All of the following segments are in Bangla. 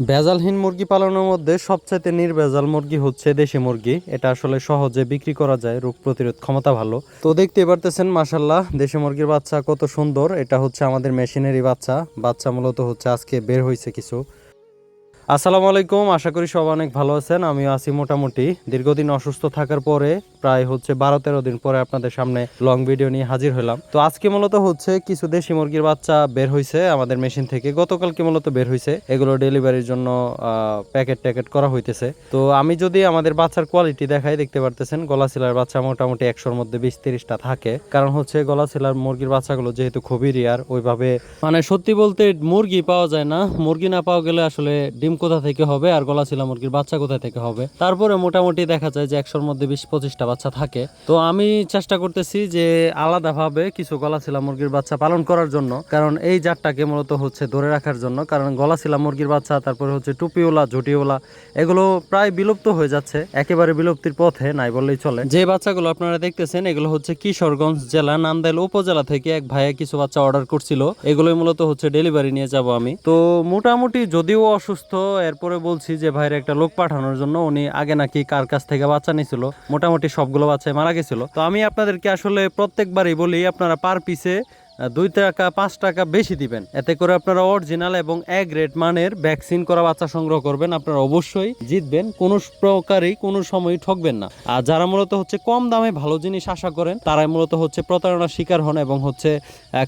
ভেজালহীন মুরগি পালনের মধ্যে সবচাইতে নির্ভেজাল মুরগি হচ্ছে দেশি মুরগি। এটা আসলে সহজে বিক্রি করা যায়, রোগ প্রতিরোধ ক্ষমতা ভালো। তো দেখতে পারতেছেন মাসাল্লাহ দেশি মুরগির বাচ্চা কত সুন্দর। এটা হচ্ছে আমাদের মেশিনেরই বাচ্চা। বাচ্চা মূলত হচ্ছে আজকে বের হয়েছে কিছু। আসসালামু আলাইকুম, আশা করি সবাই অনেক ভালো আছেন। আমিও আছি মোটামুটি। দীর্ঘদিন অসুস্থ থাকার পরে প্রায় হচ্ছে বারো তেরো দিন পরে আপনাদের সামনে লং ভিডিও নিয়ে হাজির হলাম। তো আজকে মূলত হচ্ছে কিছু দেশি মুরগির বাচ্চা বের হয়েছে আমাদের মেশিন থেকে। গতকালকে মূলত বের হয়েছে এগুলো ডেলিভারির জন্য প্যাকেট ট্যাকেট করা হইতেছে। তো আমি যদি আমাদের বাচ্চার কোয়ালিটি দেখাই, দেখতে পারতেছেন গলা শিলার বাচ্চা মোটামুটি একশোর মধ্যে বিশ তিরিশটা থাকে। কারণ হচ্ছে গলা শিলার মুরগির বাচ্চাগুলো যেহেতু খুবই রিয়ার ওইভাবে মানে সত্যি বলতে মুরগি পাওয়া যায় না। মুরগি না পাওয়া গেলে আসলে ডিম কোথা থেকে হবে? আর গলা শিলা মুরগির বাচ্চা কোথা থেকে হবে? তারপরে মোটামুটি দেখা যায় যে একশোর মধ্যে বিশ পঁচিশটা বাচ্চা থাকে। তো আমি চেষ্টা করতেছি যে আলাদাভাবে কিছু গলা শিলা মুরগির বাচ্চা পালন করার জন্য। কারণ এই জাতটাকে মূলত হচ্ছে ধরে রাখার জন্য। কারণ গলা শিলা মুরগির বাচ্চা, তারপরে হচ্ছে টুপিওলা, ঝুটিওলা, এগুলো প্রায় বিলুপ্ত হয়ে যাচ্ছে। একেবারে বিলুপ্তির পথে নাই বললেই চলে। যে বাচ্চাগুলো আপনারা দেখতেছেন, এগুলো হচ্ছে কিশোরগঞ্জ জেলা, নান্দাইল উপজেলা থেকে এক ভাইয়া কিছু বাচ্চা অর্ডার করছিল। এগুলোই মূলত হচ্ছে ডেলিভারি নিয়ে যাব আমি। তো মোটামুটি যদিও অসুস্থ এরপরে বলছি যে ভাইয়ের একটা লোক পাঠানোর জন্য উনি আগে নাকি কার কাছ থেকে বাচ্চা নিয়েছিল মোটামুটি সবগুলো বাচ্চাই মারা গেছিল। তো আমি আপনাদেরকে আসলে প্রত্যেকবারই বলি, আপনারা পার পিসে দুই টাকা, পাঁচ টাকা বেশি দিবেন। এতে করে আপনারা অরিজিনাল এবং এ গ্রেড মানের ভ্যাকসিন করা বাচ্চা সংগ্রহ করবেন। আপনারা অবশ্যই জিতবেন। কোনো প্রকারই কোনো সময় ঠকবেন না। আর যারা মূলত হচ্ছে কম দামে ভালো জিনিস আশা করেন, তারাই মূলত হচ্ছে প্রতারণার শিকার হন এবং হচ্ছে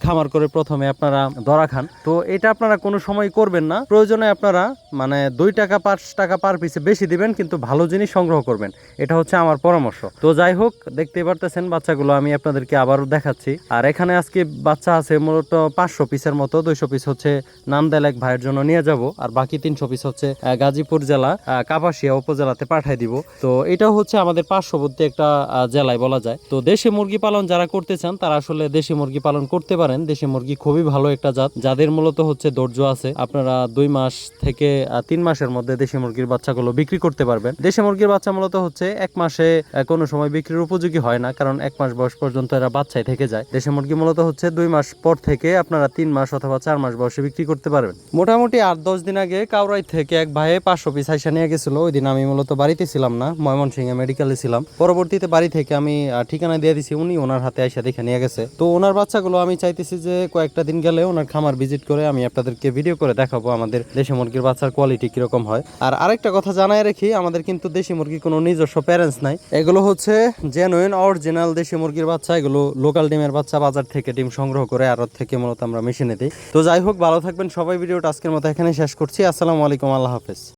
খামার করে প্রথমে আপনারা ধরা খান। তো এটা আপনারা কোনো সময় করবেন না। প্রয়োজনে আপনারা মানে দুই টাকা, পাঁচ টাকা পার পিসে বেশি দিবেন, কিন্তু ভালো জিনিস সংগ্রহ করবেন। এটা হচ্ছে আমার পরামর্শ। তো যাই হোক, দেখতেই পারতেছেন বাচ্চাগুলো, আমি আপনাদেরকে আবারও দেখাচ্ছি। আর এখানে আজকে বাচ্চা আছে, মূলত পাঁচশো পিসের মতো, দুইশো পিস হচ্ছে নামদেল এক ভাইয়ের জন্য নিয়ে যাব, আর বাকি তিনশো পিস হচ্ছে গাজীপুর জেলা কাপাসিয়া উপজেলাতে পাঠাই দিব। তো এটাও হচ্ছে আমাদের পার্শ্ববর্তী একটা জেলায় বলা যায়। তো দেশি মুরগি পালন যারা করতে চান, তারা আসলে দেশি মুরগি পালন করতে পারেন। দেশি মুরগি খুবই ভালো একটা জাত, যাদের মূলত হচ্ছে ধৈর্য আছে, আপনারা দুই মাস থেকে তিন মাসের মধ্যে দেশি মুরগির বাচ্চাগুলো বিক্রি করতে পারবেন। দেশি মুরগির বাচ্চা মূলত হচ্ছে এক মাসে কোনো সময় বিক্রির উপযোগী হয় না, কারণ এক মাস বয়স পর্যন্ত এরা বাচ্চাই থেকে যায়। দেশি মুরগি মূলত হচ্ছে দুই মাস পর থেকে আপনারা তিন মাস অথবা চার মাস বয়সে বিক্রি করতে পারবেন। মোটামুটি আট দশ দিন আগে কাউরাই থেকে এক ভাইয়ে পাঁচশো পিস আইসা নিয়ে গেছিল। ওই দিন আমি মূলত বাড়িতে ছিলাম না, ময়মনসিংহে মেডিকেলে ছিলাম। পরবর্তীতে বাড়ি থেকে আমি ঠিকানা দিয়ে দিছি, উনি ওনার হাতে আইসা দেখে নিয়ে গেছে। তো ওনার বাচ্চাগুলো আমি চাইতেছি যে কয়েকটা দিন গেলে ওনার খামার ভিজিট করে আমি আপনাদেরকে ভিডিও করে দেখাবো আমাদের দেশি মুরগির বাচ্চার কোয়ালিটি কীরকম হয়। আর আরেকটা কথা জানাই রাখি, আমাদের কিন্তু দেশি মুরগির কোনো নিজস্ব প্যারেন্টস নাই। এগুলো হচ্ছে জেনুইন অরিজিনাল দেশি মুরগির বাচ্চা, এগুলো লোকাল ডিমের বাচ্চা বাজার থেকে ডিম সংগ্রহ করে আড়ত থেকে মূলত আমরা মেশিনে দিই। তো যাই হোক, ভালো থাকবেন সবাই। ভিডিওটা আজকের মতো এখানে শেষ করছি। আসসালামু আলাইকুম, আল্লাহ হাফেজ।